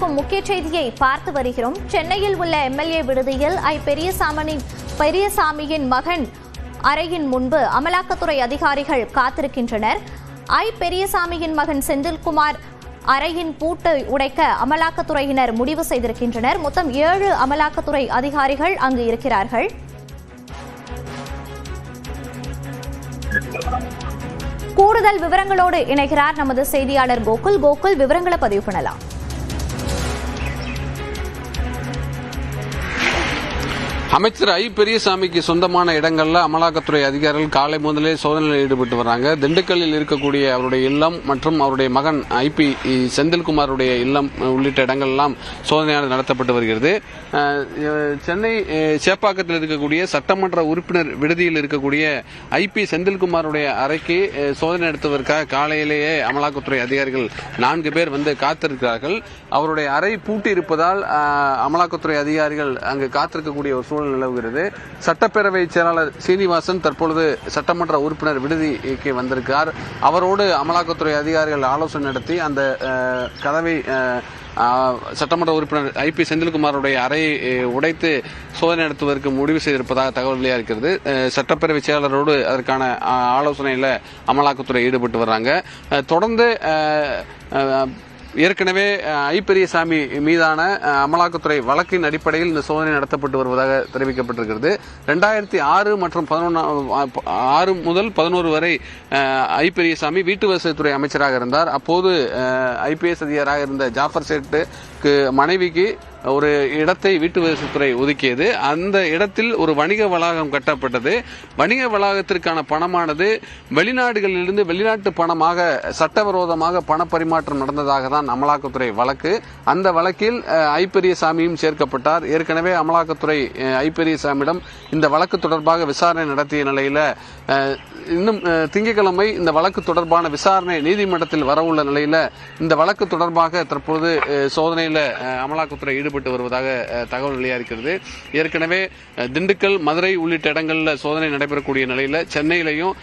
இருக்கும் முக்கிய செய்தியை பார்த்து வருகிறோம். சென்னையில் உள்ள எம்எல்ஏ விடுதியில் ஐ பெரியசாமி பெரியசாமியின் மகன் அறையின் முன்பு அமலாக்கத்துறை அதிகாரிகள் காத்திருக்கின்றனர். ஐ பெரியசாமியின் மகன் செந்தில்குமார் அறையின் பூட்டை உடைக்க அமலாக்கத்துறையினர் முடிவு செய்திருக்கின்றனர். மொத்தம் ஏழு அமலாக்கத்துறை அதிகாரிகள் அங்கு இருக்கிறார்கள். கூடுதல் விவரங்களோடு இணைகிறார் நமது செய்தியாளர் கோகுல். கோகுல் விவரங்களை பதிவு பண்ணலாம். அமைச்சர் ஐ பெரியசாமிக்கு சொந்தமான இடங்களில் அமலாக்கத்துறை அதிகாரிகள் காலை முதலே சோதனையில் ஈடுபட்டு வராங்க. திண்டுக்கல்லில் இருக்கக்கூடிய அவருடைய இல்லம் மற்றும் அவருடைய மகன் ஐபி செந்தில்குமாருடைய இல்லம் உள்ளிட்ட இடங்கள்லாம் சோதனையானது நடத்தப்பட்டு வருகிறது. சென்னை சேப்பாக்கத்தில் இருக்கக்கூடிய சட்டமன்ற உறுப்பினர் விடுதியில் இருக்கக்கூடிய ஐபி செந்தில்குமாருடைய அறைக்கு சோதனை நடத்துவதற்காக காலையிலேயே அமலாக்கத்துறை அதிகாரிகள் நான்கு பேர் வந்து காத்திருக்கிறார்கள். அவருடைய அறை பூட்டி இருப்பதால் அமலாக்கத்துறை அதிகாரிகள் அங்கு காத்திருக்கக்கூடிய ஒரு சூழல் நிலவுகிறது. சட்டப்பேரவை செயலாளர் சீனிவாசன் தற்பொழுது சட்டமன்ற உறுப்பினர் விடுதிக்கு வந்திருக்கார். அவரோடு அமலாக்கத்துறை அதிகாரிகள் ஆலோசனை நடத்தி அந்த கதவை சட்டமன்ற உறுப்பினர் ஐ பி செந்தில்குமாருடைய அறையை உடைத்து சோதனை நடத்துவதற்கு முடிவு செய்திருப்பதாக தகவல் வெளியாகிறது இருக்கிறது சட்டப்பேரவை செயலாளரோடு அதற்கான ஆலோசனையில் அமலாக்கத்துறை ஈடுபட்டு வர்றாங்க. தொடர்ந்து ஏற்கனவே ஐப்பெரியசாமி மீதான அமலாக்கத்துறை வழக்கின் அடிப்படையில் இந்த சோதனை நடத்தப்பட்டு வருவதாக தெரிவிக்கப்பட்டிருக்கிறது. ரெண்டாயிரத்தி ஆறு மற்றும் பதினொன்றாம் ஆறு முதல் பதினோரு வரை ஐப்பெரியசாமி வீட்டு வசதித்துறை அமைச்சராக இருந்தார். அப்போது ஐபிஎஸ் அதிகாரியாக இருந்த ஜாஃபர் சேட்டுக்கு மனைவிக்கு ஒரு இடத்தை வீட்டு வசதித்துறை ஒதுக்கியது. அந்த இடத்தில் ஒரு வணிக வளாகம் கட்டப்பட்டது. வணிக வளாகத்திற்கான பணமானது வெளிநாடுகளிலிருந்து வெளிநாட்டு பணமாக சட்டவிரோதமாக பண பரிமாற்றம் நடந்ததாக தான் அமலாக்கத்துறை வழக்கு. அந்த வழக்கில் ஐப்பெரியசாமியும் சேர்க்கப்பட்டார். ஏற்கனவே அமலாக்கத்துறை ஐப்பெரியசாமியிடம் இந்த வழக்கு தொடர்பாக விசாரணை நடத்திய நிலையில் இன்னும் திங்கட்கிழமை இந்த வழக்கு தொடர்பான விசாரணை நீதிமன்றத்தில் வரவுள்ள நிலையில் இந்த வழக்கு தொடர்பாக தற்போது சோதனையில் அமலாக்கத்துறை ஈடுபட்டு வருவதாக தகவல் வெளியாகிறது ஏற்கனவே திண்டுக்கல் மதுரை உள்ளிட்ட இடங்களில் சோதனை நடைபெறக்கூடிய நிலையில சென்னையிலையும்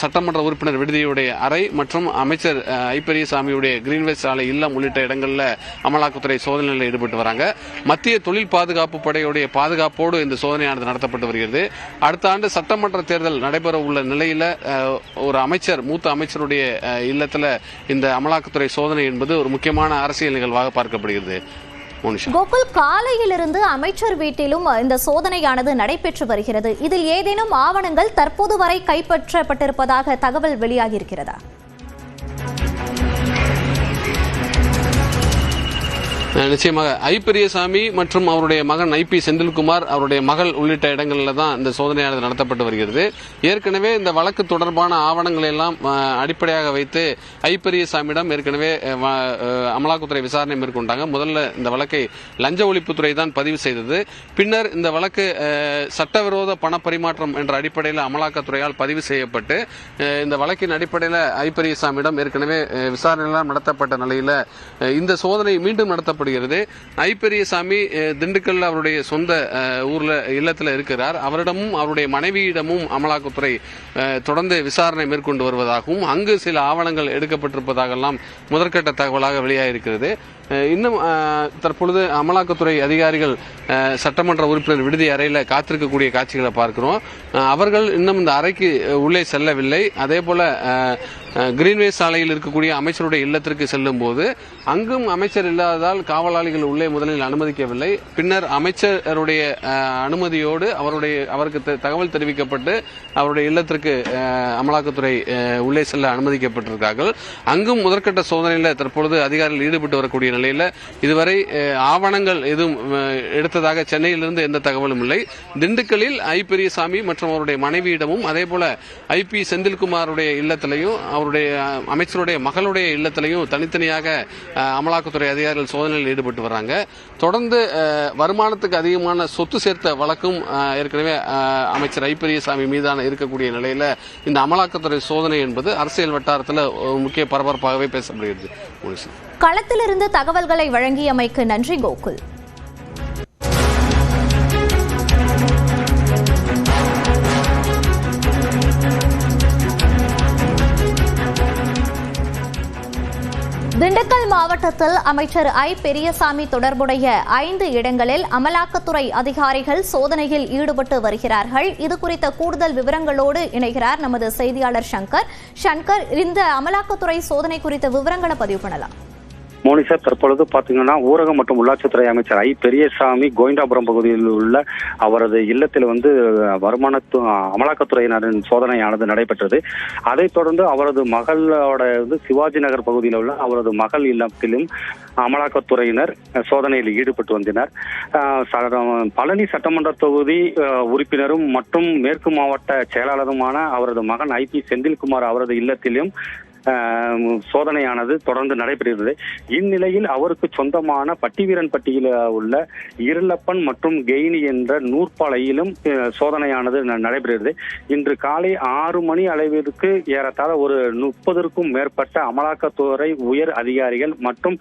சட்டமன்ற உறுப்பினர் விடுதியுடைய அறை மற்றும் அமைச்சர் ஐப்பெரியசாமியுடைய கிரீன்வேஸ் சாலை இல்லம் உள்ளிட்ட இடங்களில் அமலாக்கத்துறை சோதனையில் ஈடுபட்டு வராங்க. மத்திய தொழில் பாதுகாப்பு படையுடைய பாதுகாப்போடு இந்த சோதனையானது நடத்தப்பட்டு வருகிறது. அடுத்த ஆண்டு சட்டமன்ற தேர்தல் நடைபெற உள்ள நிலையில ஒரு அமைச்சர் மூத்த அமைச்சருடைய இல்லத்தில் இல்லத்துல இந்த அமலாக்கத்துறை சோதனை என்பது ஒரு முக்கியமான அரசியல் நிகழ்வாக பார்க்கப்படுகிறது. கோகுல் காலையிலிருந்து அமைச்சர் வீட்டிலும் இந்த சோதனையானது நடைபெற்று வருகிறது. இதில் ஏதேனும் ஆவணங்கள் தற்போது வரை கைப்பற்றப்பட்டிருப்பதாக தகவல் வெளியாகியிருக்கிறதா? நிச்சயமாக ஐ பெரியசாமி மற்றும் அவருடைய மகன் ஐ பி செந்தில்குமார் அவருடைய மகள் உள்ளிட்ட இடங்களில் தான் இந்த சோதனையானது நடத்தப்பட்டு வருகிறது. ஏற்கனவே இந்த வழக்கு தொடர்பான ஆவணங்களை எல்லாம் அடிப்படையாக வைத்து ஐ பெரியசாமியிடம் ஏற்கனவே அமலாக்கத்துறை விசாரணை மேற்கொண்டாங்க. முதல்ல இந்த வழக்கை லஞ்ச ஒழிப்புத்துறை தான் பதிவு செய்தது. பின்னர் இந்த வழக்கு சட்டவிரோத பண பரிமாற்றம் என்ற அடிப்படையில் அமலாக்கத்துறையால் பதிவு செய்யப்பட்டு இந்த வழக்கின் அடிப்படையில் ஐ பெரியசாமியிடம் ஏற்கனவே விசாரணை எல்லாம் நடத்தப்பட்ட நிலையில் இந்த சோதனை மீண்டும் நடத்த ஐ ஐப்பெரியசாமி திண்டுக்கல்ல அவருடைய சொந்த ஊரில் இல்லத்தில் இருக்கிறார். அவரிடமும் அவருடைய மனைவியிடமும் அமலாக்கத்துறை தொடர்ந்து விசாரணை மேற்கொண்டு வருவதாகவும் அங்கு சில ஆவணங்கள் எடுக்கப்பட்டிருப்பதாகலாம் முதற்கட்ட தகவலாக வெளியாகிருக்கிறது இன்னும் தற்பொழுது அமலாக்கத்துறை அதிகாரிகள் சட்டமன்ற உறுப்பினர் விடுதி அறையில் காத்திருக்கக்கூடிய காட்சிகளை பார்க்கிறோம். அவர்கள் இன்னும் இந்த அறைக்கு உள்ளே செல்லவில்லை. அதே போல கிரீன்வே சாலையில் இருக்கக்கூடிய அமைச்சருடைய இல்லத்திற்கு செல்லும் போது அங்கும் அமைச்சர் இல்லாததால் காவலாளிகள் உள்ளே முதலில் அனுமதிக்கவில்லை. பின்னர் அமைச்சருடைய அனுமதியோடு அவருடைய அவருக்கு தகவல் தெரிவிக்கப்பட்டு அவருடைய இல்லத்திற்கு அமலாக்கத்துறை உள்ளே செல்ல அனுமதிக்கப்பட்டிருக்கார்கள். அங்கும் முதற்கட்ட சோதனையில் தற்பொழுது அதிகாரிகள் ஈடுபட்டு வரக்கூடிய நிலையில் இதுவரை ஆவணங்கள் எதுவும் எடுத்ததாக சென்னையிலிருந்து எந்த தகவலும் இல்லை. திண்டுக்கல்லில் ஐ பெரியசாமி மற்றும் அவருடைய மனைவியிடமும் அதே போல ஐ பி செந்தில்குமாருடைய இல்லத்திலையும் அவருடைய அமைச்சருடைய மகளுடைய இல்லத்திலையும் தனித்தனியாக அமலாக்கத்துறை அதிகாரிகள் சோதனையில் ஈடுபட்டு வர்றாங்க. தொடர்ந்து வருமானத்துக்கு அதிகமான சொத்து சேர்த்த வழக்கும் ஏற்கனவே அமைச்சர் ஐப்பெரியசாமி மீதான இருக்கக்கூடிய நிலையில் இந்த அமலாக்கத்துறை சோதனை என்பது அரசியல் வட்டாரத்தில் முக்கிய பரபரப்பாகவே பேசப்படுகிறது. களத்திலிருந்து தகவல்களை வழங்கியமைக்கு நன்றி கோகுல். மாவட்டத்தில் அமைச்சர் ஐ. பெரியசாமி தொடர்புடைய ஐந்து இடங்களில் அமலாக்கத்துறை அதிகாரிகள் சோதனையில் ஈடுபட்டு வருகிறார்கள். இது குறித்த கூடுதல் விவரங்களோடு இணைகிறார் நமது செய்தியாளர் சங்கர். சங்கர் இந்த அமலாக்கத்துறை சோதனை குறித்த விவரங்களை பதிவு பண்ணலாம். மோனிசா தற்பொழுது பாத்தீங்கன்னா ஊரக மற்றும் உள்ளாட்சித்துறை அமைச்சர் ஐ. பெரியசாமி கோவிந்தாபுரம் பகுதியில் உள்ள அவரது இல்லத்தில் வந்து வருமானத்து அமலாக்கத்துறையினரின் சோதனையானது நடைபெற்றது. அதைத் தொடர்ந்து அவரது மகளோட வந்து சிவாஜி நகர் பகுதியில் உள்ள அவரது மகள் இல்லத்திலும் அமலாக்கத்துறையினர் சோதனையில் ஈடுபட்டு வந்தனர். ச- பழனி சட்டமன்ற தொகுதி உறுப்பினரும் மற்றும் மேற்கு மாவட்ட செயலாளருமான அவரது மகன் ஐ. பி. செந்தில்குமார் அவரது இல்லத்திலும் சோதனையானது தொடர்ந்து நடைபெறுகிறது. இந்நிலையில் அவருக்கு சொந்தமான பட்டிவீரன் பட்டியில் உள்ள இருளப்பன் மற்றும் கெய்னி என்ற நூற்பாலையிலும் சோதனையானது ந- நடைபெறுகிறது. இன்று காலை ஆறு மணி அளவிற்கு ஏறத்தாழ ஒரு முப்பதற்கும் மேற்பட்ட அமலாக்கத்துறை உயர் அதிகாரிகள் மற்றும்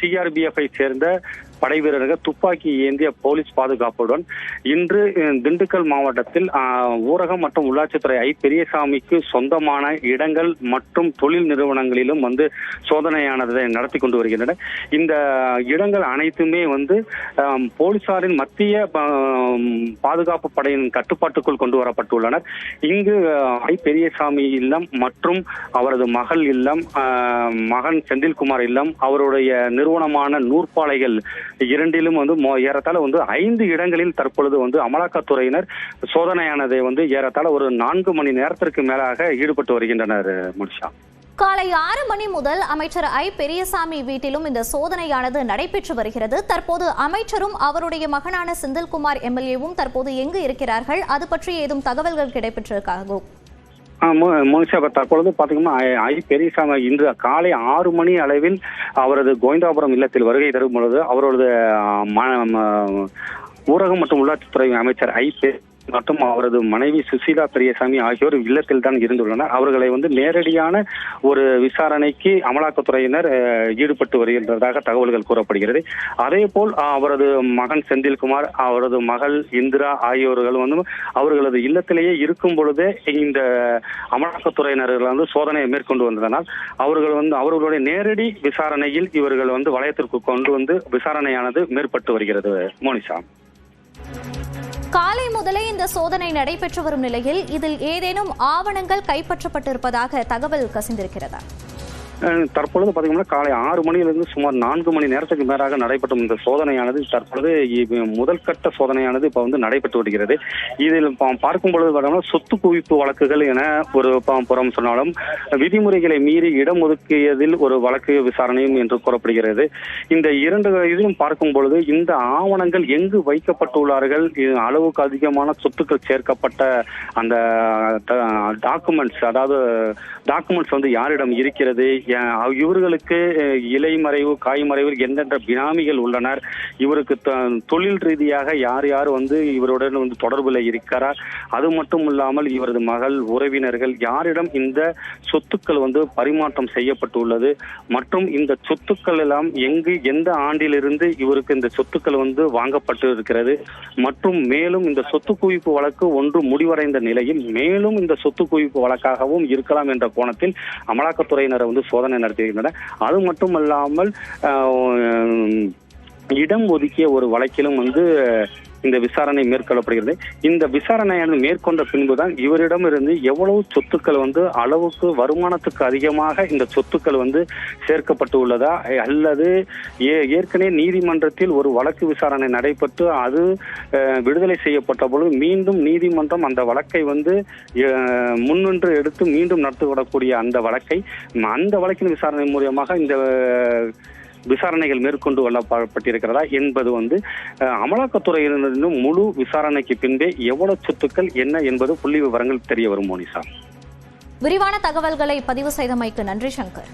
சிஆர்பிஎஃப் சேர்ந்த படை வீரர்கள் துப்பாக்கி ஏந்திய போலீஸ் பாதுகாப்புடன் இன்று திண்டுக்கல் மாவட்டத்தில் ஊரகம் மற்றும் உள்ளாட்சித்துறை ஐ பெரியசாமிக்கு சொந்தமான இடங்கள் மற்றும் தொழில் நிறுவனங்களிலும் வந்து சோதனையானதை நடத்தி கொண்டு வருகின்றன இந்த இடங்கள் அனைத்துமே வந்து போலீசாரின் மத்திய பாதுகாப்பு படையின் கட்டுப்பாட்டுக்குள் கொண்டு வரப்பட்டுள்ளனர் இங்கு ஐ பெரியசாமி இல்லம் மற்றும் அவரது மகள் இல்லம் மகன் செந்தில்குமார் இல்லம் அவருடைய நிறுவனமான நூற்பாலைகள் இரண்டிலும் வந்து ஏறத்தாழ வந்து ஐந்து இடங்களில் தற்பொழுது வந்து அமலாக்கத்துறையினர் சோதனையானதை வந்து ஏறத்தாழ ஒரு நான்கு மணி நேரத்திற்கு மேலாக ஈடுபட்டு வருகின்றனர் முனிஷா. காலை ஆறு மணி முதல் அமைச்சர் ஐ. பெரியசாமி வீட்டிலும் இந்த சோதனையானது நடைபெற்று வருகிறது. தற்போது அமைச்சரும் அவருடைய மகனான செந்தில்குமார் எம்எல்ஏவும் தற்போது எங்கு இருக்கிறார்கள்? அது பற்றி ஏதும் தகவல்கள் கிடைப்பெற்றிருக்காகோ ஆ, தற்பொழுது பாத்தீங்கன்னா ஐ- பெரியசாமி இன்று காலை ஆறு மணி அளவில் அவரது கோவிந்தாபுரம் இல்லத்தில் வருகை தரும் பொழுது அவரது ம- ஊரகம் மற்றும் உள்ளாட்சித்துறை அமைச்சர் ஐ பெ மற்றும் அவரது மனைவி சுசீலா பெரியசாமி ஆகியோர் இல்லத்தில் தான் இருந்துள்ளனர். அவர்களை வந்து நேரடியான ஒரு விசாரணைக்கு அமலாக்கத்துறையினர் ஈடுபட்டு வருகின்றதாக தகவல்கள் கூறப்படுகிறது. அதே போல் அவரது மகன் செந்தில்குமார் அவரது மகள் இந்திரா ஆகியோர்கள் வந்து அவர்களது இல்லத்திலேயே இருக்கும் பொழுதே இந்த அமலாக்கத்துறையினர்கள் வந்து சோதனையை மேற்கொண்டு வந்ததனால் அவர்கள் வந்து அவர்களுடைய நேரடி விசாரணையில் இவர்கள் வந்து வளையத்திற்கு கொண்டு வந்து விசாரணையானது மேற்பட்டு வருகிறது மோனிஷா. காலை முதலே இந்த சோதனை நடைபெற்று வரும் நிலையில் இதில் ஏதேனும் ஆவணங்கள் கைப்பற்றப்பட்டிருப்பதாக தகவல் கசிந்திருக்கிறதா. தற்பொழுது பாத்தீங்கன்னா காலை ஆறு மணியிலிருந்து சுமார் நான்கு மணி நேரத்துக்கு மேலாக நடைபெற்றும் இந்த சோதனையானது தற்பொழுது இ- முதல் கட்ட சோதனையானது இப்ப வந்து நடைபெற்று வருகிறது. இதில் பார்க்கும் பொழுது பார்த்தோம்னா சொத்து குவிப்பு வழக்குகள் என ஒரு புறம் சொன்னாலும் விதிமுறைகளை மீறி இடம் ஒதுக்கியதில் ஒரு வழக்கு விசாரணையும் என்று கூறப்படுகிறது. இந்த இரண்டு இதையும் பார்க்கும் பொழுது இந்த ஆவணங்கள் எங்கு வைக்கப்பட்டுள்ளார்கள்? இது அளவுக்கு அதிகமான சொத்துக்கள் சேர்க்கப்பட்ட அந்த டாக்குமெண்ட்ஸ் அதாவது டாக்குமெண்ட்ஸ் வந்து யாரிடம் இருக்கிறது? இவர்களுக்கு இலைமறைவு காய்மறைவு எந்தெந்த பினாமிகள் உள்ளனர் இவருக்கு த- தொழில் ரீதியாக யார் யார் வந்து இவருடன் வந்து தொடர்புல இருக்கிறார் அது மட்டும் இல்லாமல் இவரது மகள் உறவினர்கள் யாரிடம் இந்த சொத்துக்கள் வந்து பரிமாற்றம் செய்யப்பட்டுள்ளது மற்றும் இந்த சொத்துக்கள் எல்லாம் எங்கு எந்த ஆண்டிலிருந்து இவருக்கு இந்த சொத்துக்கள் வந்து வாங்கப்பட்டு இருக்கிறது மற்றும் மேலும் இந்த சொத்து குவிப்பு வழக்கு ஒன்று முடிவடைந்த நிலையில் மேலும் இந்த சொத்து குவிப்பு வழக்காகவும் இருக்கலாம் என்ற கோணத்தில் அமலாக்கத்துறையினர் வந்து சோதனை நடத்தியிருக்கின்றன அது மட்டுமல்லாமல் இடம் ஒதுக்கிய ஒரு வழக்கிலும் வந்து இந்த விசாரணை மேற்கொள்ளப்படுகிறது. இந்த விசாரணையானது மேற்கொண்ட பின்புதான் இவரிடமிருந்து எவ்வளவு சொத்துக்கள் வந்து அளவுக்கு வருமானத்துக்கு அதிகமாக இந்த சொத்துக்கள் வந்து சேர்க்கப்பட்டு உள்ளதா அல்லது ஏ- ஏற்கனவே நீதிமன்றத்தில் ஒரு வழக்கு விசாரணை நடைபெற்று அது விடுதலை செய்யப்பட்ட பொழுது மீண்டும் நீதிமன்றம் அந்த வழக்கை வந்து முன்னின்று எடுத்து மீண்டும் நடத்தப்படக்கூடிய அந்த வழக்கை அந்த வழக்கின் விசாரணை மூலியமாக இந்த விசாரணைகள் மேற்கொண்டு கொள்ளப்பட்டிருக்கிறதா என்பது வந்து அஹ், அமலாக்கத்துறையினரின் முழு விசாரணைக்கு பின்பே எவ்வளவு சொத்துக்கள் என்ன என்பது புள்ளி விவரங்கள் தெரிய வரும் மோனிசா. விரிவான தகவல்களை பதிவு செய்தமைக்கு நன்றி சங்கர்.